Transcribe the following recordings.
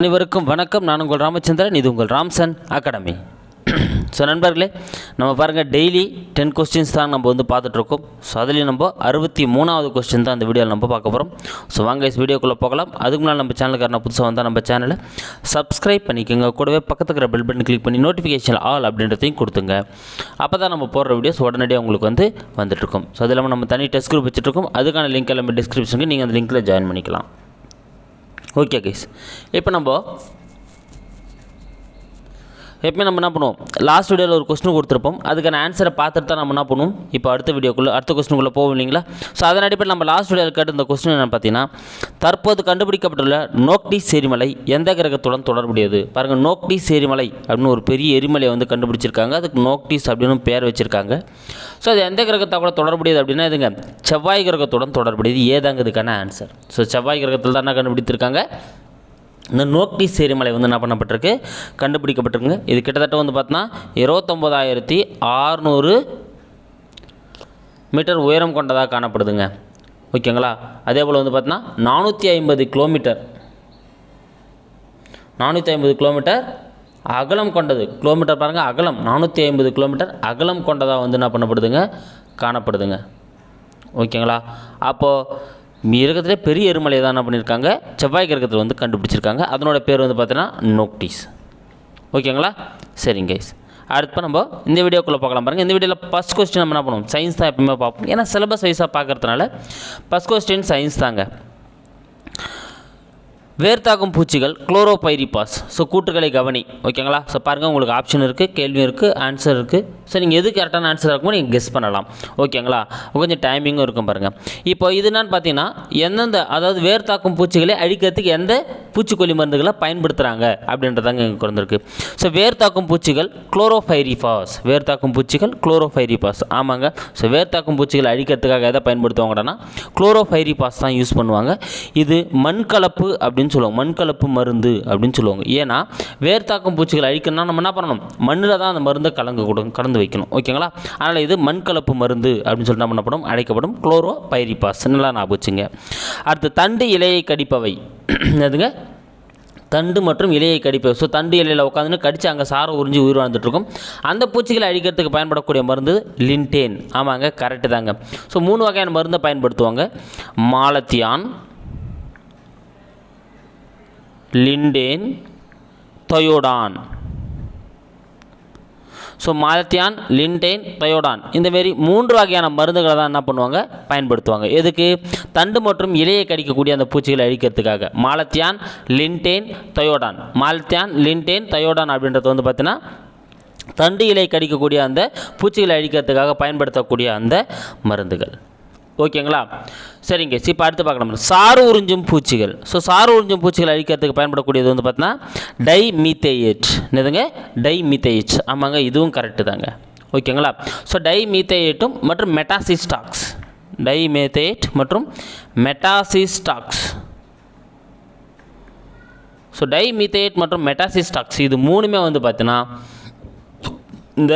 அனைவருக்கும் வணக்கம். நான் உங்கள் ராமச்சந்திரன். இது உங்கள் ராம்சன் அகாடமி. ஸோ நண்பர்களே நம்ம பாருங்கள் டெய்லி டென் கொஸ்டின்ஸ் தான் நம்ம வந்து பார்த்துட்ருக்கோம். ஸோ அதுலேயும் நம்ம அறுபத்தி மூணாவது கொஸ்டின் தான் அந்த வீடியோவில் நம்ம பார்க்க போகிறோம் ஸோ வாங்க இஸ் வீடியோக்குள்ளே போகலாம். அதுக்கு முன்னால் நம்ம சேனலுக்கான புதுசாக வந்தால் நம்ம சேனலை சப்ஸ்கிரைப் பண்ணிக்கோங்க. கூடவே பக்கத்துக்கிற பெல் பட்டன் கிளிக் பண்ணி நோட்டிஃபிகேஷன் ஆல் அப்படின்றதையும் கொடுத்துங்க. அப்போ தான் நம்ம போடுற வீடியோஸ் உடனடியாக உங்களுக்கு வந்து வந்துட்டுருக்கும் ஸோ அது இல்லாமல் நம்ம தனி டெஸ்ட் குரூப் வச்சுட்ருக்கோம். அதுக்கான லிங்க் எல்லாமே டிஸ்கிரிப்ஷனுக்கு நீங்கள் அந்த லிங்க்கில் ஜாயின் பண்ணிக்கலாம். ஓகே கைஸ் இப்போ நம்ம எப்பவுமே நம்ம என்ன பண்ணுவோம்? லாஸ்ட் வீடியோவில் ஒரு கொஸ்டின் கொடுத்துருப்போம். அதுக்கான ஆன்சரை பார்த்துட்டு தான் நம்ம என்ன பண்ணுவோம்? இப்போ அடுத்த வீடியோக்குள்ளே அடுத்த கொஸ்டினுக்குள்ளே போவோம் இல்லைங்களா? ஸோ அதன் அடிப்படையில் நம்ம லாஸ்ட் வீடியோவில் கேட்ட இந்த கொஸ்டின் என்ன பார்த்தீங்கன்னா தற்போது கண்டுபிடிக்கப்பட்டுள்ள நோக்டி எரிமலை எந்த கிரகத்துடன் தொடர்புடையது? பாருங்கள் நோக்டி செரிமலை அப்படின்னு ஒரு பெரிய எரிமலையை வந்து கண்டுபிடிச்சிருக்காங்க. அதுக்கு நோக்டிஸ் அப்படின்னு பேர் வச்சுருக்காங்க. ஸோ அது எந்த கிரகத்தோட தொடர்புடையது அப்படின்னா இதுங்க செவ்வாய் கிரகத்துடன் தொடர்புடையது. ஏதாங்க இதுக்கான ஆன்சர் ஸோ செவ்வாய் கிரகத்தில் தான் என்ன கண்டுபிடித்திருக்காங்க? இந்த நோக்டி எரிமலை வந்து என்ன பண்ணப்பட்டிருக்கு? கண்டுபிடிக்கப்பட்டிருக்குங்க. இது கிட்டத்தட்ட வந்து பார்த்தோன்னா இருபத்தொம்போதாயிரத்தி ஆறுநூறு மீட்டர் உயரம் கொண்டதாக காணப்படுதுங்க. ஓகேங்களா? அதே போல் வந்து பார்த்தோன்னா நானூற்றி ஐம்பது கிலோமீட்டர் நானூற்றி ஐம்பது கிலோமீட்டர் அகலம் கொண்டது. கிலோமீட்டர் பாருங்கள் அகலம். நானூற்றி ஐம்பது கிலோமீட்டர் அகலம் கொண்டதாக வந்து என்ன பண்ணப்படுதுங்க? காணப்படுதுங்க. ஓகேங்களா? அப்போது மிருகத்திலே பெரிய எருமலையை தான் என்ன பண்ணியிருக்காங்க? செவ்வாய் கிரகத்தில் வந்து கண்டுபிடிச்சிருக்காங்க. அதனோட பேர் வந்து பார்த்தீங்கன்னா நோக்டிஸ். ஓகேங்களா? சரிங்க கைஸ் அடுத்து நம்ம இந்த வீடியோக்குள்ளே பார்க்கலாம் பாருங்கள் இந்த வீடியோவில் ஃபஸ்ட் கொஸ்டின் நம்ம என்ன பண்ணுவோம்? சயின்ஸ் தான் எப்பவுமே பார்ப்போம். ஏன்னா சிலபஸ் வைஸாக பார்க்கறதுனால ஃபஸ்ட் கொஸ்டின் சயின்ஸ் தாங்க. வேர்த்தாக்கும் பூச்சிகள் குளோரோபைரிபாஸ் ஸோ கூட்டுகளை கவனி. ஓகேங்களா? ஸோ பாருங்கள் உங்களுக்கு ஆப்ஷன் இருக்குது கேள்வி இருக்குது ஆன்சர் இருக்குது ஸோ நீங்கள் எது கரெக்டான ஆன்சர் இருக்குமோ நீங்கள் கெஸ் பண்ணலாம். ஓகேங்களா கொஞ்சம் டைமிங்கும் இருக்கும் பாருங்கள் இப்போ இது என்னன்னு பார்த்தீங்கன்னா எந்தெந்த அதாவது வேர் தாக்கும் பூச்சிகளை அழிக்கிறதுக்கு எந்த பூச்சிக்கொல்லி மருந்துகளை பயன்படுத்துகிறாங்க அப்படின்றதாங்க இங்கே குறைந்திருக்கு ஸோ வேர் தாக்கும் பூச்சிகள் குளோரோஃபைரிஃபாஸ் வேர் தாக்கும் பூச்சிகள் குளோரோஃபைரிஃபாஸ் ஆமாங்க. ஸோ வேர் தாக்கும் பூச்சிகளை அழிக்கிறதுக்காக எதை பயன்படுத்துவாங்கன்னா குளோரோஃபைரிஃபாஸ் தான் யூஸ் பண்ணுவாங்க. இது மண் கலப்பு அப்படின்னு சொல்லுவாங்க. மண் கலப்பு மருந்து அப்படின்னு சொல்லுவாங்க. ஏன்னா வேர்த்தாக்கும் பூச்சிகளை அழிக்கணும்னா நம்ம என்ன பண்ணணும்? மண்ணில் தான் அந்த மருந்தை கலந்து கொடு கலந்து வைக்கணும். ஓகேங்களா? அதனால் இது மண் கலப்பு மருந்து அப்படின்னு சொல்லிட்டு என்ன பண்ணப்படும்? அழைக்கப்படும். Chlorpyrifos. நல்லா ஞாபகம் வச்சுங்க. அடுத்து தண்டு இலையை கடிப்பவை. அதுங்க தண்டு மற்றும் இலையை கடிப்பவை. ஸோ தண்டு இலையில் உட்காந்துன்னு கடிச்சு அங்கே சாரை உறிஞ்சி உயிர் வாழ்ந்துட்டுருக்கும். அந்த பூச்சிகளை அழிக்கிறதுக்கு பயன்படக்கூடிய மருந்து லின்டேன் ஆமாங்க கரெக்டு தாங்க. ஸோ மூணு வகையான மருந்தை பயன்படுத்துவாங்க. Malathion lindane thiodan. So malathion lindane thiodan இந்தமாரி மூன்று வகையான மருந்துகளை தான் என்ன பண்ணுவாங்க? பயன்படுத்துவாங்க. எதுக்கு? தண்டு மற்றும் இலையை கடிக்கக்கூடிய அந்த பூச்சிகளை அழிக்கிறதுக்காக. Malathion lindane thiodan malathion lindane thiodan அப்படின்றது வந்து பார்த்தீங்கன்னா தண்டு இலை கடிக்கக்கூடிய அந்த பூச்சிகளை அழிக்கிறதுக்காக பயன்படுத்தக்கூடிய அந்த மருந்துகள். ஓகேங்களா? சரிங்க. இப்போ அடுத்து பார்க்கலாம். சாறு உறிஞ்சும் பூச்சிகள். ஸோ சாறு உறிஞ்சும் பூச்சிகள் அழிக்கிறதுக்கு பயன்படக்கூடியது வந்து பார்த்தீங்கன்னா டை மீத்தேயேட் என்னதுங்க? டை மீத்தேயேட் ஆமாங்க இதுவும் கரெக்டு தாங்க. ஓகேங்களா? ஸோ டை மீத்தேயேட்டும் மற்றும் மெட்டாசிஸ்டாக்ஸ். டை மீத்தேயேட் மற்றும் மெட்டாசிஸ்டாக்ஸ். ஸோ டை மீத்தேயேட் மற்றும் மெட்டாசிஸ்டாக்ஸ் இது மூணுமே வந்து பார்த்தீங்கன்னா இந்த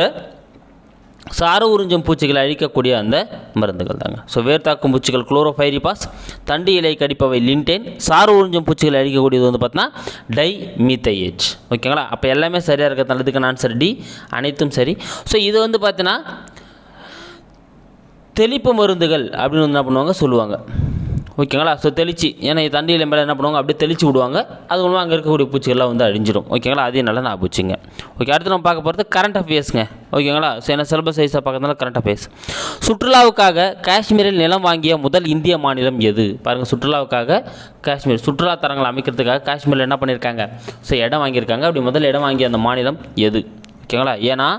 சார உறிஞ்சும் பூச்சிகளை அழிக்கக்கூடிய அந்த மருந்துகள் தாங்க. ஸோ வேர்த்தாக்கும் பூச்சிகள் குளோரோஃபைரிபாஸ் தண்டு இலை கடிப்பவை லின்டேன் சாறு உறிஞ்சும் பூச்சிகளை அழிக்கக்கூடியது வந்து பார்த்தீங்கன்னா டை மீத்தைஹெச் ஓகேங்களா அப்போ எல்லாமே சரியாக இருக்கிறது இதுக்கான ஆன்சர் டி அனைத்தும் சரி. ஸோ இது வந்து பார்த்தீங்கன்னா தெளிப்பு மருந்துகள் அப்படின்னு வந்து என்ன பண்ணுவாங்க? சொல்லுவாங்க. ஓகேங்களா? ஸோ தெளிச்சு ஏன்னா தண்ணியில் மேலே என்ன பண்ணுவாங்க? அப்படியே தெளிச்சு விடுவாங்க. அது மூலமாக அங்கே இருக்கக்கூடிய பூச்சிகள்லாம் வந்து அழிஞ்சிடும் ஓகேங்களா? அதே நல்லா நான் பூச்சிங்க ஓகே அடுத்து நம்ம பார்க்க போகிறது கரண்ட் அஃபேர்ஸுங்க ஓகேங்களா? ஸோ என்ன சிலபஸ் சைஸாக பார்க்கறதுனால கரண்ட் அஃபேர்ஸ் சுற்றுலாவுக்காக காஷ்மீரில் நிலம் வாங்கிய முதல் இந்திய மாநிலம் எது? பாருங்கள் சுற்றுலாவுக்காக காஷ்மீர் சுற்றுலா தரங்களை அமைக்கிறதுக்காக காஷ்மீரில் என்ன பண்ணியிருக்காங்க? ஸோ இடம் வாங்கியிருக்காங்க. அப்படி முதல் இடம் வாங்கிய அந்த மாநிலம் எது? ஓகேங்களா? ஏன்னா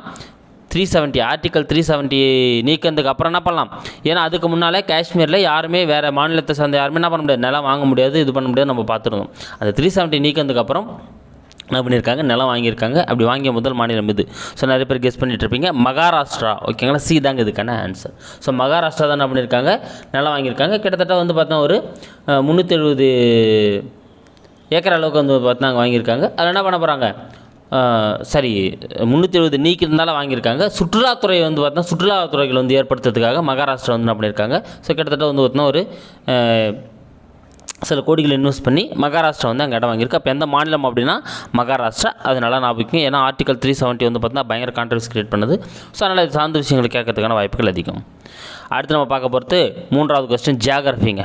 three seventy article three seventy நீக்கிறதுக்கு அப்புறம் என்ன பண்ணலாம்? ஏன்னா அதுக்கு முன்னாலே காஷ்மீரில் யாருமே வேறு மாநிலத்தை சேர்ந்த யாருமே என்ன பண்ண முடியாது. நிலம் வாங்க முடியாது இது பண்ண முடியாது நம்ம பார்த்துருந்தோம் அந்த த்ரீ செவன்ட்டி நீக்கிறதுக்கு அப்புறம் என்ன பண்ணியிருக்காங்க? நிலம் வாங்கியிருக்காங்க. அப்படி வாங்கிய முதல் மாநிலம் இது. ஸோ நிறைய பேர் கெஸ் பண்ணிட்டு இருப்பீங்க. மகாராஷ்டிரா. ஓகேங்களா சி தாங்க இதுக்கான ஆன்சர் ஸோ மகாராஷ்டிரா தான் என்ன பண்ணியிருக்காங்க? நிலம் வாங்கியிருக்காங்க. கிட்டத்தட்ட வந்து பார்த்தா ஒரு முந்நூற்றி எழுபது ஏக்கர் அளவுக்கு வந்து பார்த்தா வாங்கியிருக்காங்க. அதில் என்ன பண்ண போகிறாங்க சரி முந்நூற்றி எழுபது நீக்கிறதுனால வாங்கியிருக்காங்க. சுற்றுலாத்துறை வந்து பார்த்தா சுற்றுலாத்துறைகள் வந்து ஏற்படுத்துறதுக்காக மகாராஷ்டிரா வந்து என்ன பண்ணியிருக்காங்க? ஸோ கிட்டத்தட்ட வந்து பார்த்தோன்னா ஒரு சில கோடிகள் இன்வெஸ்ட் பண்ணி மகாராஷ்டிரா வந்து அங்கே இடம் வாங்கியிருக்கு. அப்போ எந்த மாநிலம் அப்படின்னா மகாராஷ்டிரா. அது நல்லா ஞாபகம் ஏன்னா ஆர்டிகல் த்ரீ செவன்ட்டி வந்து பார்த்தீங்கன்னா பயங்கர கான்ட்ரவர்ஸ் கிரியேட் பண்ணுது. ஸோ அதனால் இது சார்ந்த விஷயங்கள் கேட்கறதுக்கான வாய்ப்புகள் அதிகம். அடுத்து நம்ம பார்க்க போகிறது மூன்றாவது கொஸ்டின் ஜியாகிரஃபிங்க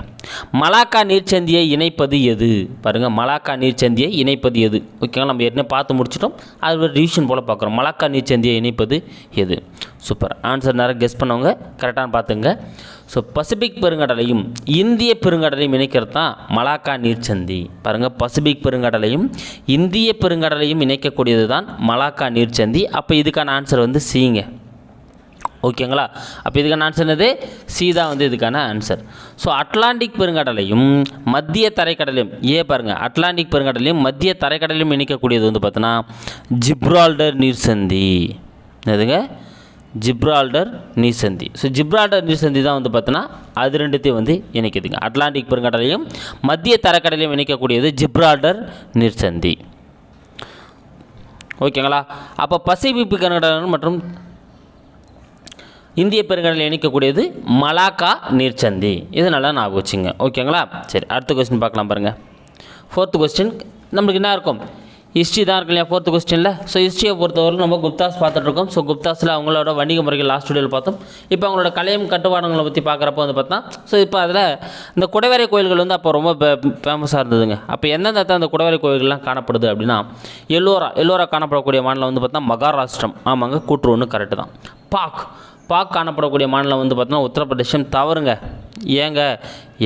மலாக்கா நீர்ச்சந்தியை இணைப்பது எது? பாருங்கள் மலாக்கா நீர்ச்சந்தியை இணைப்பது எது? ஓகேங்களா நம்ம ஏற்கனவே பார்த்து முடிச்சிட்டோம். அது ஒரு ரிவிஷன் போல் பார்க்குறோம். மலாக்கா நீர்ச்சந்தியை இணைப்பது எது? சூப்பர் ஆன்சர் நேரம் கெஸ் பண்ணவங்க கரெக்டான பார்த்துங்க. ஸோ பசிபிக் பெருங்கடலையும் இந்திய பெருங்கடலையும் இணைக்கிறது தான் மலாக்கா நீர்ச்சந்தி. பாருங்கள் பசிபிக் பெருங்கடலையும் இந்திய பெருங்கடலையும் இணைக்கக்கூடியது தான் மலாக்கா நீர்ச்சந்தி. அப்போ இதுக்கான ஆன்சர் வந்து சிங்க ஓகேங்களா அப்போ இதுக்கான ஆன்சர் என்னது? சி தான் வந்து இதுக்கான ஆன்சர் ஸோ அட்லாண்டிக் பெருங்கடலையும் மத்திய தரைக்கடலையும் ஏ பாருங்கள் அட்லாண்டிக் பெருங்கடலையும் மத்திய தரைக்கடலையும் இணைக்கக்கூடியது வந்து பார்த்தோன்னா ஜிப்ரால்டர் நீர்சந்தி எதுங்க ஜிப்ரால்டர் நீர்சந்தி. ஸோ ஜிப்ரால்டர் நீர்சந்தி தான் வந்து பார்த்தோன்னா அது ரெண்டுத்தையும் வந்து இணைக்குதுங்க. அட்லாண்டிக் பெருங்கடலையும் மத்திய தரக்கடலையும் இணைக்கக்கூடியது ஜிப்ரால்டர் நீர்சந்தி. ஓகேங்களா? அப்போ பசிபிக் பெருங்கடல் மற்றும் இந்திய பெருங்கடலில் இணைக்கக்கூடியது மலாக்கா நீர்ச்சந்தி இது நல்லா ஞாபகம் வச்சுங்க. ஓகேங்களா? சரி அடுத்த கொஸ்டின் பார்க்கலாம் பாருங்கள் ஃபோர்த்து கொஸ்டின் நம்மளுக்கு என்ன இருக்கும்? ஹிஸ்ட்ரி தான் இருக்கு இல்லையா ஃபோர்த்து கொஸ்டினில் ஸோ ஹிஸ்ட்ரியை பொறுத்தவரை நம்ம குப்தாஸ் பார்த்துட்ருக்கோம். ஸோ குப்தாஸில் அவங்களோட வணிக முறைகள் லாஸ்ட் வீடியோவில் பார்த்தோம். இப்போ அவங்களோட கலையும் கட்டுமானங்களை பற்றி பார்க்குறப்ப வந்து பார்த்தா ஸோ இப்போ அதில் இந்த குடைவரை கோயில்கள் வந்து அப்போ ரொம்ப ஃபேமஸாக இருந்ததுங்க. அப்போ எந்தெந்த அந்த குடைவரை கோயில்கள்லாம் காணப்படுது அப்படின்னா எல்லோரா எல்லோரா காணப்படக்கூடிய மாநிலம் வந்து பார்த்தா மகாராஷ்டிரம். ஆமாங்க கூற்று ஒன்று கரெக்டு தான். பாக் பாக் காணப்படக்கூடிய மாநிலம் வந்து பார்த்தோன்னா உத்தரப்பிரதேசம். தவறுங்க. ஏங்க?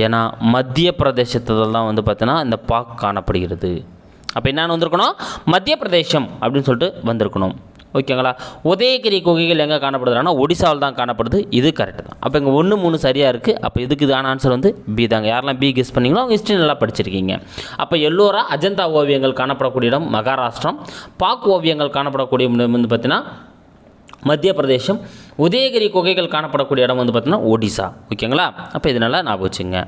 ஏன்னா மத்திய பிரதேசத்தில் தான் வந்து பார்த்தோன்னா இந்த பாக் காணப்படுகிறது. அப்போ என்னென்னு வந்திருக்கணும்? மத்திய பிரதேசம் அப்படின்னு சொல்லிட்டு வந்திருக்கணும். ஓகேங்களா? உதயகிரி குகைகள் எங்கே காணப்படுதுன்னா ஒடிசாவில் தான் காணப்படுது. இது கரெக்டு தான். அப்போ இங்கே ஒன்று மூணு சரியாக இருக்குது அப்போ இதுக்கு இதான ஆன்சர் வந்து பி தாங்க. யாரெல்லாம் பி கெஸ் பண்ணிங்களோ அவங்க ஹிஸ்ட்ரி நல்லா படிச்சிருக்கீங்க. அப்போ எல்லோரா அஜந்தா ஓவியங்கள் காணப்படக்கூடிய இடம் மகாராஷ்டிரம். பாக் ஓவியங்கள் காணப்படக்கூடிய இடம் வந்து பார்த்திங்கன்னா மத்திய பிரதேசம் உதயகிரி குகைகள் காணப்படக்கூடிய இடம் வந்து பார்த்திங்கன்னா ஒடிசா. ஓகேங்களா? அப்போ இதனால் ஞாபகம் வச்சுங்க.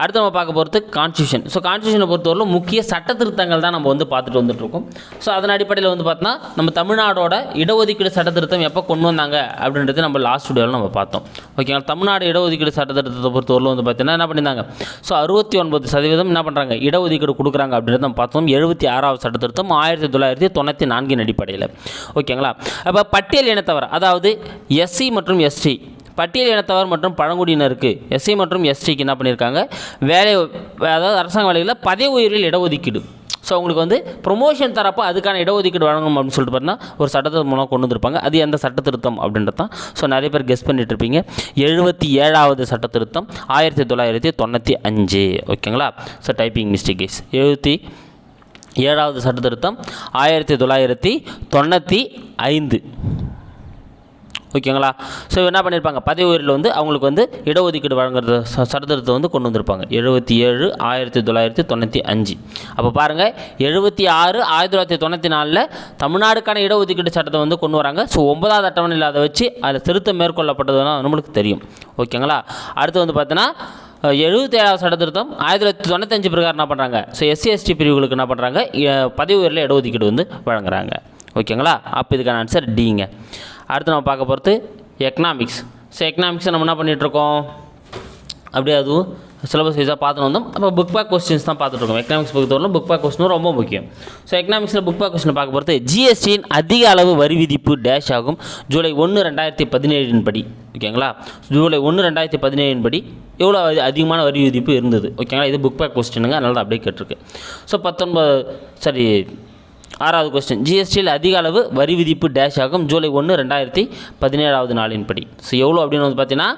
அடுத்து நம்ம பார்க்க போகிறது கான்ஸ்டியூஷன் ஸோ கான்ஸ்டியூஷனை பொறுத்தவரையிலும் முக்கிய சட்ட திருத்தங்கள் தான் நம்ம வந்து பார்த்துட்டு வந்துட்டுருக்கோம். ஸோ அதன் அடிப்படையில் வந்து பார்த்தோன்னா நம்ம தமிழ்நாடோட இடஒதுக்கீடு சட்ட திருத்தம் எப்போ கொண்டு வந்தாங்க அப்படின்றது நம்ம லாஸ்ட் வீடியோவில் நம்ம பார்த்தோம். ஓகேங்களா தமிழ்நாடு இடஒதுக்கீடு சட்ட திருத்தத்தை பொறுத்தவரையிலும் வந்து பார்த்தீங்கன்னா என்ன பண்ணியிருந்தாங்க? ஸோ அறுபத்தி ஒன்பது சதவீதம் என்ன பண்ணுறாங்க இடஒதுக்கீடு கொடுக்குறாங்க அப்படின்றத நம்ம பார்த்தோம். எழுபத்தி ஆறாவது சட்ட திருத்தம் ஆயிரத்தி தொள்ளாயிரத்தி தொண்ணூற்றி நான்கின் அடிப்படையில். ஓகேங்களா அப்போ பட்டியல் இனத்தவர் அதாவது எஸ்சி மற்றும் எஸ்டி பட்டியல் இனத்தவர் மற்றும் பழங்குடியினருக்கு எஸ்சி மற்றும் எஸ்டிக்கு என்ன பண்ணியிருக்காங்க வேலை அதாவது அரசாங்க வேலைகளில் பதவி உயர்வில் இடஒதுக்கீடு. ஸோ அவங்களுக்கு வந்து ப்ரொமோஷன் தரப்போ அதுக்கான இடஒதுக்கீடு வழங்கணும் அப்படின்னு சொல்லிட்டு பார்த்தீங்கன்னா ஒரு சட்டத்தின் மூலம் கொண்டு வந்திருப்பாங்க. அது எந்த சட்ட திருத்தம் அப்படின்றது தான். ஸோ நிறைய பேர் கெஸ் பண்ணிட்டு இருப்பீங்க. எழுபத்தி ஏழாவது சட்ட திருத்தம் ஆயிரத்தி தொள்ளாயிரத்தி தொண்ணூற்றி அஞ்சு. ஓகேங்களா ஸோ டைப்பிங் மிஸ்டேக் எழுபத்தி ஏழாவது சட்ட திருத்தம் ஆயிரத்தி தொள்ளாயிரத்தி தொண்ணூற்றி ஐந்து. ஓகேங்களா? ஸோ என்ன பண்ணியிருப்பாங்க பதவி உயர்வில் வந்து அவங்களுக்கு வந்து இடஒதுக்கீடு வழங்குறது ச- சட்டத்திருத்தம் வந்து கொண்டு வந்திருப்பாங்க. எழுபத்தி ஏழு ஆயிரத்தி தொள்ளாயிரத்தி தொண்ணூற்றி அஞ்சு. அப்போ பாருங்கள் எழுபத்தி ஆறு ஆயிரத்தி தொள்ளாயிரத்தி தொண்ணூற்றி நாலில் தமிழ்நாடுக்கான இடஒதுக்கீடு சட்டத்தை வந்து கொண்டு வராங்க. ஸோ ஒன்பதாவது அட்டவணையில் அதை வச்சு அதில் திருத்தம் மேற்கொள்ளப்பட்டதுன்னா நம்மளுக்கு தெரியும். ஓகேங்களா? அடுத்து வந்து பார்த்தீங்கன்னா எழுபத்தி ஏழாவது சட்டத்திருத்தம் ஆயிரத்தி தொள்ளாயிரத்தி தொண்ணூத்தஞ்சு பிரகாரம் என்ன பண்ணுறாங்க ஸோ எஸ்சி எஸ்டி பிரிவுகளுக்கு என்ன பண்ணுறாங்க பதவி உயர்வில் இடஒதுக்கீடு வந்து வழங்குறாங்க. ஓகேங்களா? அப்போ இதுக்கான ஆன்சர் டிங்க அடுத்து நம்ம பார்க்க போகிறது எக்கனாமிக்ஸ் ஸோ எக்கனாமிக்ஸை நம்ம என்ன பண்ணிகிட்ருக்கோம் அப்படியே அதுவும் சிலபஸ் வைஸாக பார்த்துட்டு வந்தோம். அப்போ புக் பேக் கொஸ்டின்ஸ் தான் பார்த்துட்ருக்கோம் எக்கனாமிக்ஸ் பொறுத்தவரைக்கும் புக் பேக் கொஸ்டினும் ரொம்ப முக்கியம். ஸோ எக்கனாமிக்ஸில் புக் பேக் கொஸ்டின் பார்க்க போகிறது ஜிஎஸ்டியின் அதிக அளவு வரி விதிப்பு டேஷ் ஆகும். ஜூலை ஒன்று ரெண்டாயிரத்தி பதினேழின் படி. ஓகேங்களா ஜூலை ஒன்று ரெண்டாயிரத்தி பதினேழின் படி எவ்வளோ அதிகமான வரி விதிப்பு இருந்தது? ஓகேங்களா இது புக் பேக் கொஸ்டினுங்க அதனால் அப்படியே கேட்டிருக்கு. ஸோ பத்தொன்பது சரி ஆறாவது கொஸ்டின் ஜிஎஸ்டியில் அதிக அளவு வரி விதிப்பு டேஷ் ஆகும். ஜூலை ஒன்று ரெண்டாயிரத்தி பதினேழாவது நாளின் படி. ஸோ எவ்வளோ அப்படின்னு வந்து பார்த்தீங்கன்னா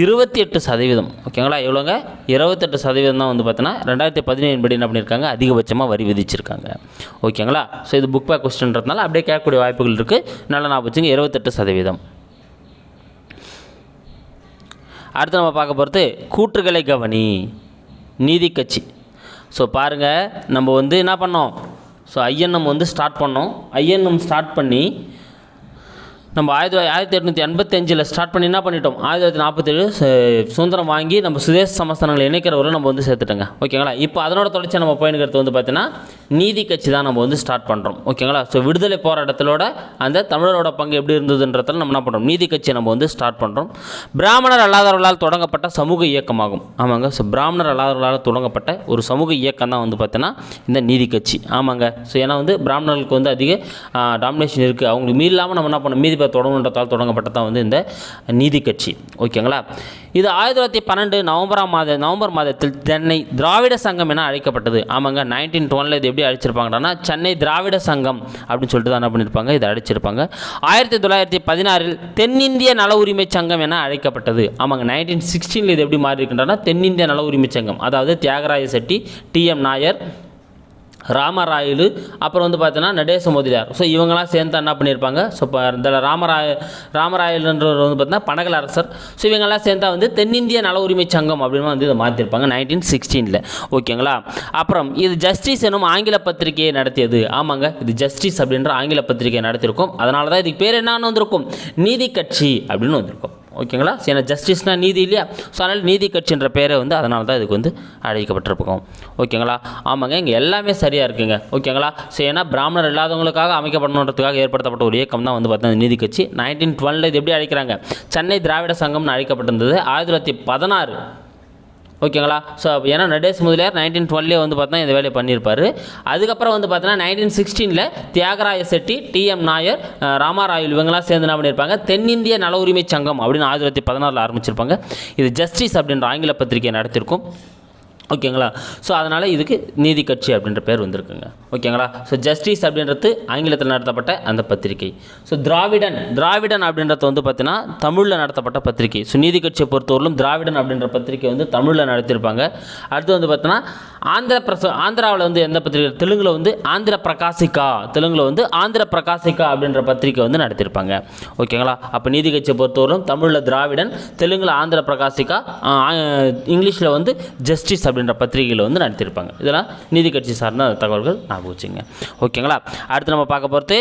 இருபத்தி எட்டு சதவீதம் ஓகேங்களா எவ்வளோங்க இருபத்தெட்டு சதவீதம் தான் வந்து பார்த்தீங்கன்னா ரெண்டாயிரத்தி பதினேழு படி என்ன பண்ணியிருக்காங்க? அதிகபட்சமாக வரி விதிச்சிருக்காங்க. ஓகேங்களா ஸோ இது புக் பேக் கொஸ்டின்றதுனால அப்படியே கேட்கக்கூடிய வாய்ப்புகள் இருக்குது நல்லா நான் வச்சுங்க இருபத்தெட்டு சதவீதம். அடுத்து நம்ம பார்க்க போகிறது கூற்றுகளை கவனி. நீதி கட்சி. ஸோ பாருங்கள் நம்ம வந்து என்ன பண்ணோம்? ஸோ ஐஎன்எம் வந்து ஸ்டார்ட் பண்ணோம். ஐஎன்எம் ஸ்டார்ட் பண்ணி நம்ம ஆயிரத்தி தொள்ளாயிரத்தி ஆயிரத்தி எட்நூற்றி எண்பத்தஞ்சில் ஸ்டார்ட் பண்ணி என்ன பண்ணிட்டோம்? ஆயிரத்தி தொள்ளாயிரத்தி நாற்பத்தேழு சுதந்திரம் வாங்கி நம்ம சுதேச சமஸ்தானங்களை இணைக்கிறவரை நம்ம வந்து சேர்த்துட்டோங்க. ஓகேங்களா? இப்போ அதனோட தொடர்ச்சி நம்ம பயணிக்கிறது வந்து பார்த்தீங்கன்னா நீதி கட்சி தான் நம்ம வந்து ஸ்டார்ட் பண்ணுறோம் ஓகேங்களா? ஸோ விடுதலை போராட்டத்திலோட அந்த தமிழரோட பங்கு எப்படி இருந்ததுன்றதில் நம்ம என்ன பண்ணுறோம் நீதி கட்சியை நம்ம வந்து ஸ்டார்ட் பண்ணுறோம் பிராமணர் அல்லாதவர்களால் தொடங்கப்பட்ட சமூக இயக்கமாகும். ஆமாங்க. ஸோ பிராமணர் அல்லாதவர்களால் தொடங்கப்பட்ட ஒரு சமூக இயக்கம் தான் வந்து பார்த்தீங்கன்னா இந்த நீதி கட்சி. ஆமாங்க. ஸோ ஏன்னா வந்து பிராமணர்களுக்கு வந்து அதிக டாமினேஷன் இருக்குது அவங்களுக்கு மீறி இல்லாமல் நம்ம என்ன பண்ணோம் மீதி பேர் தொடங்குன்றதால் தொடங்கப்பட்டதான் வந்து இந்த நீதி கட்சி. ஓகேங்களா? இது ஆயிரத்தி தொள்ளாயிரத்தி பன்னெண்டு நவம்பராம் மாத நவம்பர் மாதத்தில் சென்னை திராவிட சங்கம் என அழைக்கப்பட்டது. ஆமாங்க நைன்டீன் டுவெலில் இது எப்படி அழைச்சிருப்பாங்கன்னா சென்னை திராவிட சங்கம் அப்படின்னு சொல்லிட்டு தான் என்ன பண்ணியிருப்பாங்க இதை அழைச்சிருப்பாங்க. ஆயிரத்தி தொள்ளாயிரத்தி பதினாறில் தென்னிந்திய நல உரிமை சங்கம் என அழைக்கப்பட்டது. ஆமாங்க நைன்டீன் சிக்ஸ்டீனில் இது எப்படி மாறி இருக்கின்றனா தென்னிந்திய நல உரிமை சங்கம் அதாவது தியாகராய செட்டி டிஎம் நாயர் ராமராயலு அப்புறம் வந்து பார்த்தீங்கன்னா நடேச முதலியார். ஸோ இவங்கெல்லாம் சேர்ந்து என்ன பண்ணியிருப்பாங்க? ஸோ இப்போ இந்த ராமராய ராமராயலுன்றவர் வந்து பார்த்தீங்கன்னா பனகல் அரசர். ஸோ இவங்கெல்லாம் சேர்ந்தா வந்து தென்னிந்திய நல உரிமை சங்கம் அப்படின்னு வந்து இதை மாற்றிருப்பாங்க நைன்டீன் சிக்ஸ்டீனில் ஓகேங்களா அப்புறம் இது ஜஸ்டிஸ் எனும் ஆங்கில பத்திரிகையை நடத்தியது. ஆமாங்க இது ஜஸ்டிஸ் அப்படின்ற ஆங்கில பத்திரிகையை நடத்தியிருக்கும். அதனால தான் இதுக்கு பேர் என்னன்னு வந்திருக்கும்? நீதி கட்சி அப்படின்னு வந்திருக்கும். ஓகேங்களா? சரி, ஏன்னா ஜஸ்டிஸ்னால் நீதி இல்லையா? ஸோ அதனால் நீதி கட்சின்ற பேரை வந்து அதனால தான் இதுக்கு வந்து அழைக்கப்பட்டிருப்போம் ஓகேங்களா? ஆமாங்க இங்கே எல்லாமே சரியாக இருக்குங்க. ஓகேங்களா? ஸோ ஏன்னா பிராமணர் இல்லாதவங்களுக்காக அமைக்கப்படணுன்றதுக்காக ஏற்படுத்தப்பட்ட ஒரு இயக்கம் தான் வந்து பார்த்தீங்கன்னா நீதி கட்சி. நைன்டீன் டுவெலில் இது எப்படி அழைக்கிறாங்க? சென்னை திராவிட சங்கம்னு அழைக்கப்பட்டிருந்தது. ஆயிரத்தி தொள்ளாயிரத்தி பதினாறு ஓகேங்களா? ஸோ ஏன்னா நடேஷ் முதலியார் நைன்டீன் டுவெல்லே வந்து பார்த்தா இந்த வேலையை பண்ணியிருப்பார். அதுக்கப்புறம் வந்து பார்த்தீங்கன்னா நைன்டீன் சிக்ஸ்டீனில் தியாகராய செட்டி டிஎம் நாயர் ராமாராயுல் இவங்கெல்லாம் சேர்ந்து என்ன பண்ணியிருப்பாங்க? தென்னிந்திய நல உரிமை சங்கம் அப்படின்னு ஆயிரத்தி தொள்ளாயிரத்தி பதினாறில் ஆரம்பிச்சிருப்பாங்க. இது ஜஸ்டிஸ் அப்படின்ற ஆங்கில பத்திரிகை நடத்திருக்கும் ஓகேங்களா? ஸோ அதனால் இதுக்கு நீதி கட்சி அப்படின்ற பேர் வந்திருக்குங்க. ஓகேங்களா? ஸோ ஜஸ்டிஸ் அப்படின்றது ஆங்கிலத்தில் நடத்தப்பட்ட அந்த பத்திரிகை. ஸோ திராவிடன் திராவிடன் அப்படின்றது வந்து பார்த்தீங்கன்னா தமிழில் நடத்தப்பட்ட பத்திரிகை. ஸோ நீதி கட்சியை பொறுத்தவரையிலும் திராவிடன் அப்படின்ற பத்திரிகை வந்து தமிழில் நடத்தியிருப்பாங்க. அடுத்து வந்து பார்த்தீங்கன்னா ஆந்திர பிரச ஆந்திராவில் வந்து எந்த பத்திரிகை? தெலுங்கில் வந்து ஆந்திர பிரகாசிகா தெலுங்கில் வந்து ஆந்திர பிரகாசிகா அப்படின்ற பத்திரிகை வந்து நடத்தியிருப்பாங்க. ஓகேங்களா? அப்போ நீதி கட்சியை பொறுத்தவரையிலும் தமிழில் திராவிடன் தெலுங்கில் ஆந்திர பிரகாசிகா இங்கிலீஷில் வந்து ஜஸ்டிஸ் அப்படின்ற பத்திரிகையில் வந்து நடத்தியிருப்பாங்க இதெல்லாம் நீதி கட்சி சார்ந்த தகவல்கள் ஞாபகம் வச்சுங்க ஓகேங்களா? அடுத்து நம்ம பார்க்க போகிறது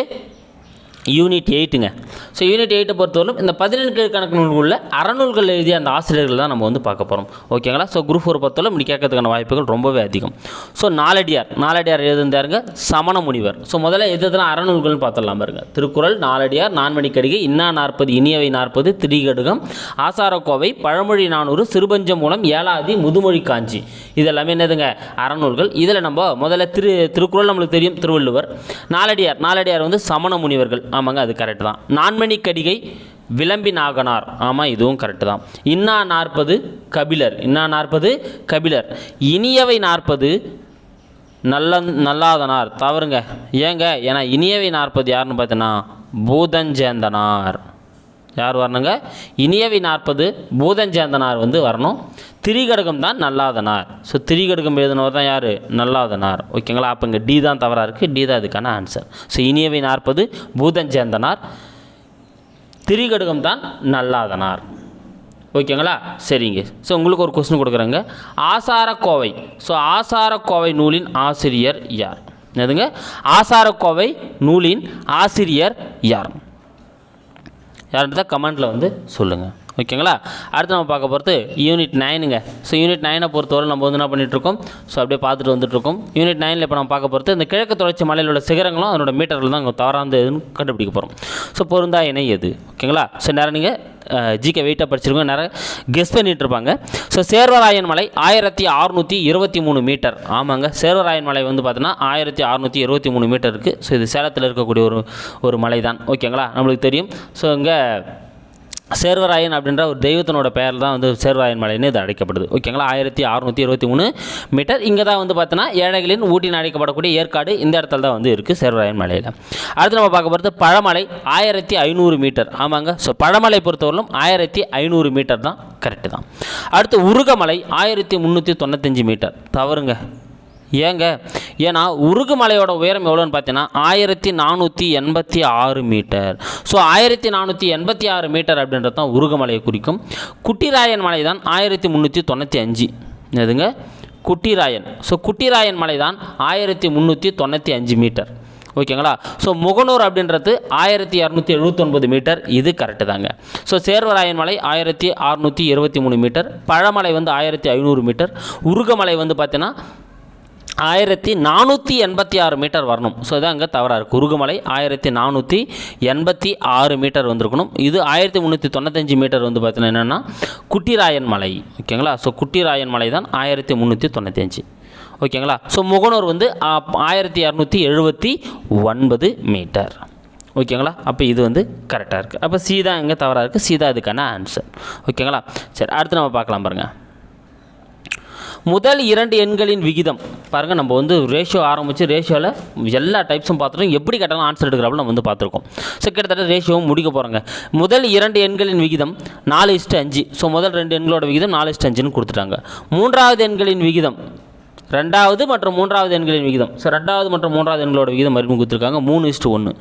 யூனிட் எயிட்டுங்க ஸோ யூனிட் எயிட்டை பொறுத்தவரைக்கும் இந்த பதினெண்டு கணக்கு நூல்களில் அறநூல்கள் எழுதிய அந்த ஆசிரியர்கள் தான் நம்ம வந்து பார்க்க போகிறோம் ஓகேங்களா ஸோ குரூப் ஒரு பொறுத்தவரை இப்படி கேட்கறதுக்கான வாய்ப்புகள் ரொம்பவே அதிகம். ஸோ நாலடியார். நாலடியார் எழுதிருந்தாருங்க சமண முனிவர். ஸோ முதல்ல எது எதுலாம் அறநூல்கள்னு பார்த்துடலாம் பாருங்க. திருக்குறள் நாலடியார் நான்மணிக்கடிகை இன்னா நாற்பது இனியவை நாற்பது திரிகடுகம் ஆசாரக்கோவை பழமொழி நானூறு சிறுபஞ்ச மூலம் ஏழாதி முதுமொழி காஞ்சி. இதெல்லாமே என்னதுங்க? அறநூல்கள். இதில் நம்ம முதல்ல திரு திருக்குறள் நம்மளுக்கு தெரியும் திருவள்ளுவர். நாலடியார். நாலடியார் வந்து சமண முனிவர்கள். ஆமாங்க அது கரெக்ட் தான். நான்மணி கடிகை விளம்பி நாகனார். ஆமாம் இதுவும் கரெக்டு தான். இன்னா நாற்பது கபிலர். இன்னா நாற்பது கபிலர். இனியவை நாற்பது நல்ல நல்லாதனார். தவறுங்க. ஏங்க ஏன்னா இனியவை நாற்பது யாருன்னு பார்த்தீங்கன்னா பூதஞ்சேந்தனார். யார் வரணுங்க? இனியவை நாற்பது பூதஞ்சேந்தனார் வந்து வரணும். திரிகடுகம் தான் நல்லாதனார். ஸோ திரிகடுகம் எழுதினவர் தான் யார்? நல்லாதனார். ஓகேங்களா? அப்போ இங்கே டி தான் தவறாக இருக்குது டி தான் அதுக்கான ஆன்சர் ஸோ இனியவை நாற்பது பூதஞ்சேந்தனார் திரிகடுகம் தான் நல்லாதனார். ஓகேங்களா? சரிங்க. ஸோ உங்களுக்கு ஒரு கொஸ்டின் கொடுக்குறேங்க. ஆசாரக்கோவை. ஸோ ஆசாரக்கோவை நூலின் ஆசிரியர் யார்? என்னதுங்க? ஆசாரக்கோவை நூலின் ஆசிரியர் யார்? யாருன்றதை கமெண்ட்டில் வந்து சொல்லுங்கள் ஓகேங்களா? அடுத்து நம்ம பார்க்க போகிறது யூனிட் நைனுங்க ஸோ யூனிட் நைனை பொறுத்தவரை நம்ம வந்து என்ன பண்ணிகிட்ருக்கோம் ஸோ அப்படியே பார்த்துட்டு வந்துட்டுருக்கோம் யூனிட் நைனில் இப்போ நம்ம பார்க்க போகிறது இந்த கிழக்கு தொடர்ச்சி மலையில் உள்ள சிகரங்களும் அதனோட மீட்டர்கள் தான் அங்கே தவறாந்து கண்டுபிடிக்க போகிறோம் ஸோ பொருந்தா இணை எது ஓகேங்களா? ஸோ நேரம் நீங்கள் ஜிகே வெயிட்டாக படிச்சிருக்கோம் நிறைய கெஸ் பண்ணிட்டு இருப்பாங்க ஸோ சேர்வராயன் மலை ஆயிரத்தி அறுநூற்றி இருபத்தி மூணு மீட்டர் ஆமாங்க. சேர்வராயன் மலை வந்து பார்த்தோன்னா ஆயிரத்தி அறுநூற்றி இருபத்தி மூணு மீட்டர் இருக்குது ஸோ இது சேலத்தில் இருக்கக்கூடிய ஒரு ஒரு மலை தான் ஓகேங்களா நம்மளுக்கு தெரியும். ஸோ இங்கே சேர்வராயன் அப்படின்ற ஒரு தெய்வத்தினோட பெயர் தான் வந்து சேர்வராயன் மலைன்னு இது அழைக்கப்படுது ஓகேங்களா ஆயிரத்தி அறுநூற்றி இருபத்தி மூணு மீட்டர். இங்கே தான் வந்து பார்த்தீங்கன்னா ஏழைகளின் ஊட்டின்னு அழைக்கப்படக்கூடிய ஏற்காடு இந்த இடத்துல தான் வந்து இருக்குது சேர்வராயன் மலையில். அடுத்து நம்ம பார்க்க போகிறது பழமலை. ஆயிரத்தி ஐநூறு மீட்டர். ஆமாங்க. ஸோ பழமலை பொறுத்தவரையிலும் ஆயிரத்தி ஐநூறு மீட்டர் தான் கரெக்டு தான். அடுத்து உருகமலை. ஆயிரத்தி முந்நூற்றி தொண்ணூத்தஞ்சு மீட்டர். தவறுங்க. ஏங்க ஏன்னா உருகுமலையோட உயரம் எவ்வளோன்னு பார்த்தீங்கன்னா ஆயிரத்தி நானூற்றி எண்பத்தி ஆறு மீட்டர். ஸோ ஆயிரத்தி நானூற்றி எண்பத்தி ஆறு மீட்டர் அப்படின்றது தான் உருகுமலையை குறிக்கும். குட்டிராயன் மலை தான் ஆயிரத்தி முந்நூற்றி தொண்ணூற்றி அஞ்சு. எதுங்க குட்டிராயன். ஸோ குட்டிராயன் மலை தான் ஆயிரத்தி முந்நூற்றி தொண்ணூற்றி அஞ்சு மீட்டர். ஓகேங்களா? ஸோ முகநூர் அப்படின்றது ஆயிரத்தி இரநூத்தி எழுபத்தொன்பது மீட்டர். இது கரெக்டு தாங்க. ஸோ சேர்வராயன் மலை ஆயிரத்தி அறுநூற்றி இருபத்தி மூணு மீட்டர். பழமலை வந்து ஆயிரத்தி ஐநூறு மீட்டர். உருகமலை வந்து பார்த்தீங்கன்னா ஆயிரத்தி நானூற்றி எண்பத்தி ஆறு மீட்டர் வரணும். ஸோ இதான் அங்கே தவறாக இருக்குது உருகுமலை ஆயிரத்தி நானூற்றி எண்பத்தி ஆறு மீட்டர் வந்திருக்கணும். இது ஆயிரத்தி முந்நூற்றி தொண்ணூத்தஞ்சு மீட்டர் வந்து பார்த்தீங்கன்னா என்னென்னா குட்டிராயன் மலை. ஓகேங்களா ஸோ குட்டிராயன் மலை தான் ஆயிரத்தி முந்நூற்றி தொண்ணூத்தஞ்சு. ஓகேங்களா ஸோ முகனூர் வந்து ஆயிரத்தி இரநூத்தி எழுபத்தி ஒன்பது மீட்டர். ஓகேங்களா அப்போ இது வந்து கரெக்டாக இருக்குது அப்போ சீதா இங்கே எங்கே தவறாக இருக்குது சீதா இதுக்கான ஆன்சர் ஓகேங்களா சரி அடுத்து நம்ம பார்க்கலாம் பாருங்கள் முதல் இரண்டு எண்களின் விகிதம். பாருங்கள் நம்ம வந்து ரேஷியோ ஆரம்பித்து ரேஷியோவில் எல்லா டைப்ஸும் பார்த்துட்டோம் எப்படி கேட்டாலும் ஆன்சர் எடுக்கிறாப்புல நம்ம வந்து பார்த்துருக்கோம். ஸோ கிட்டத்தட்ட ரேஷியோவும் முடிக்க போகிறோங்க முதல் இரண்டு எண்களின் விகிதம் நாலு இஸ்ட்டு அஞ்சு. ஸோ முதல் ரெண்டு எண்களோட விகிதம் நாலு இஸ்ட்டு அஞ்சுன்னு கொடுத்துட்டாங்க. மூன்றாவது எண்களின் விகிதம் ரெண்டாவது மற்றும் மூன்றாவது எண்களின் விகிதம். ஸோ ரெண்டாவது மற்றும் மூன்றாவது எண்களோட விகிதம் அறிமுகம் கொடுத்துருக்காங்க. மூணு இஸ்ட்டு ஒன்று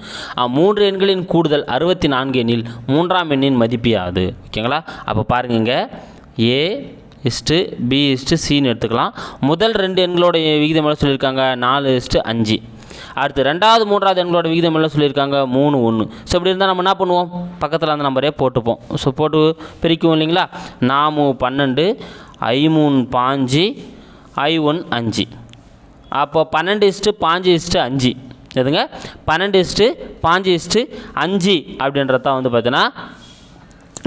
மூன்று எண்களின் கூடுதல் அறுபத்தி நான்கு எண்ணில் மூன்றாம் எண்ணின் மதிப்பியாது ஓகேங்களா? அப்போ பாருங்க A is to B is to சின்னு எடுத்துக்கலாம். முதல் ரெண்டு எண்களோட விகிதம் எல்லாம் சொல்லியிருக்காங்க? நாலு இஸ்ட்டு அஞ்சு. அடுத்து ரெண்டாவது மூன்றாவது எண்களோட விகிதம் எல்லாம் சொல்லியிருக்காங்க? மூணு ஒன்று ஸோ இப்படி இருந்தால் நம்ம என்ன பண்ணுவோம்? பக்கத்தில் அந்த நம்பரே போட்டுப்போம். ஸோ போட்டு பிரிக்குவோம் இல்லைங்களா? நாமு பன்னெண்டு ஐ மூணு பாஞ்சு ஐ ஒன் அஞ்சு. அப்போ பன்னெண்டு இஸ்ட்டு பாஞ்சு இஸ்ட்டு அஞ்சு. எதுங்க? பன்னெண்டு இஸ்ட்டு பாஞ்சு இஸ்ட்டு அஞ்சு அப்படின்றது தான் வந்து பார்த்தீங்கன்னா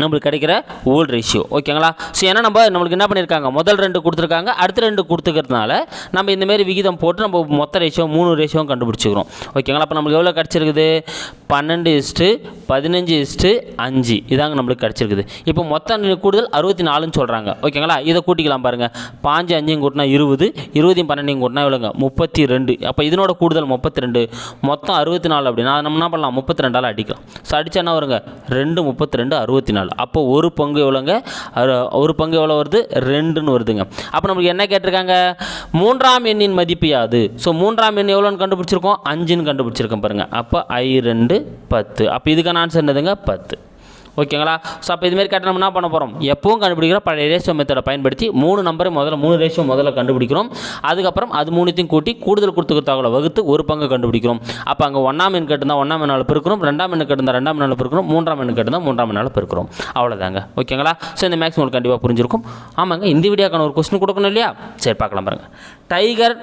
நம்மளுக்கு கிடைக்கிற ஓல்ட் ரேஷியோ ஓகேங்களா? ஸோ ஏன்னா நம்ம நம்மளுக்கு என்ன பண்ணியிருக்காங்க முதல் ரெண்டு கொடுத்துருக்காங்க. அடுத்த ரெண்டு கொடுத்துக்கிறதுனால நம்ம இந்தமாரி விகிதம் போட்டு நம்ம மொத்த ரேஷியோ மூணு ரேஷியோவும் கண்டுபிடிச்சிக்கிறோம். ஓகேங்களா? அப்போ நம்மளுக்கு எவ்வளோ கிடச்சிருக்குது? பன்னெண்டு இஸ்ட்டு பதினஞ்சு இஸ்ட்டு அஞ்சு. இதாங்க நம்மளுக்கு கிடச்சிருக்குது. இப்போ மொத்தம் கூடுதல் அறுபத்தி நாலுன்னு சொல்கிறாங்க ஓகேங்களா? இதை கூட்டிக்கலாம் பாருங்கள் பாஞ்சு அஞ்சையும் கூட்டினா இருபது இருபதையும் பன்னெண்டையும் கூட்டினா எவ்வளோங்க முப்பத்தி ரெண்டு அப்போ இதனோட கூடுதல் முப்பத்தி ரெண்டு மொத்தம் அறுபத்தி நாலு அப்படின்னா நம்ம என்ன பண்ணலாம்? முப்பத்தி ரெண்டால் அடிக்கலாம். ஸோ அடித்தா என்ன வருங்க? ரெண்டு முப்பத்தி ரெண்டு அறுபத்தி நாலு அப்போ ஒரு பங்கு எவ்வளோங்க? ஒரு பங்கு எவ்வளோ வருது? ரெண்டுன்னு வருதுங்க. அப்போ நம்மளுக்கு என்ன கேட்டிருக்காங்க? மூன்றாம் எண்ணின் மதிப்பு யாது? ஸோ மூன்றாம் எண் எவ்வளோன்னு கண்டுபிடிச்சிருக்கோம்? அஞ்சுன்னு கண்டுபிடிச்சிருக்கோம் பாருங்கள் அப்போ ஐ ரெண்டு பத்து. அப்போ இதுக்கான ஆன்சர் என்னதுங்க? பத்து. ஓகேங்களா? ஸோ அப்போ இதுமாரி கேட்டால் என்ன பண்ண போகிறோம் எப்பவும் கண்டுபிடிக்கிற பழைய ரேஷியோ மெத்தடை பயன்படுத்தி மூணு நம்பரை முதல்ல மூணு ரேஷியோ முதல்ல கண்டுபிடிக்கிறோம். அதுக்கப்புறம் அது மூணுத்தையும் கூட்டி கூடுதல் கொடுத்துக்க தகவலை வகுத்து ஒரு பங்கு கண்டுபிடிக்கிறோம். அப்போ அங்கே ஒன்றாம் எண் கேட்டிருந்தா ஒன்றாம் நாள் பெருக்கிறோம் ரெண்டாம் எண்ணு கேட்டிருந்தா ரெண்டாம் நாள் பெருக்கிறோம் மூன்றாம் எண்ணு கேட்டிருந்தா மூன்றாம் எண்ணால் பெருக்கிறோம் அவ்வளோதாங்க ஓகேங்களா? ஸோ இந்த மேக்ஸ் உங்களுக்கு கண்டிப்பாக புரிஞ்சிருக்கும். ஆமாங்க இந்த வீடியோக்கான ஒரு கொஸ்டின் கொடுக்கணும் இல்லையா? சரி பார்க்கலாம் பாருங்கள் டைகர்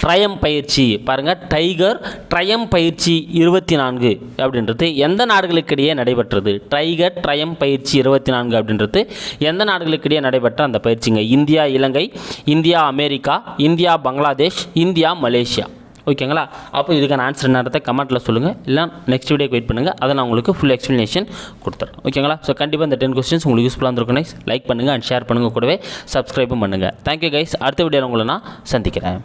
ட்ரயம் பயிற்சி. பாருங்கள் டைகர் ட்ரயம் பயிற்சி இருபத்தி நான்கு அப்படின்றது எந்த நாடுகளுக்கிடையே நடைபெற்றது? டைகர் ட்ரயம் பயிற்சி இருபத்தி நான்கு அப்படின்றது எந்த நாடுகளுக்கிடையே நடைபெற்ற அந்த பயிற்சிங்க? இந்தியா இலங்கை India America India Bangladesh India Malaysia. ஓகேங்களா? அப்போ இதுக்கான ஆன்சர் நேரத்தை கமெண்ட்டில் சொல்லுங்கள் இல்லை நெக்ஸ்ட் வீடியோக்கு வெயிட் பண்ணுங்கள் அதை நான் உங்களுக்கு ஃபுல் எக்ஸ்ப்ளனேஷன் கொடுத்துறேன். ஓகேங்களா? ஸோ கண்டிப்பாக இந்த டென் கொஸ்டின்ஸ் உங்களுக்கு யூஸ்ஃபுல்லாக இருந்திருக்கும் லைக் பண்ணுங்கள் அண்ட் ஷேர் பண்ணுங்கள் கூடவே. சப்ஸ்கிரைபும் பண்ணுங்கள் தேங்க்யூ கைஸ் அடுத்த வீடியோவில் உங்களை நான் சந்திக்கிறேன்.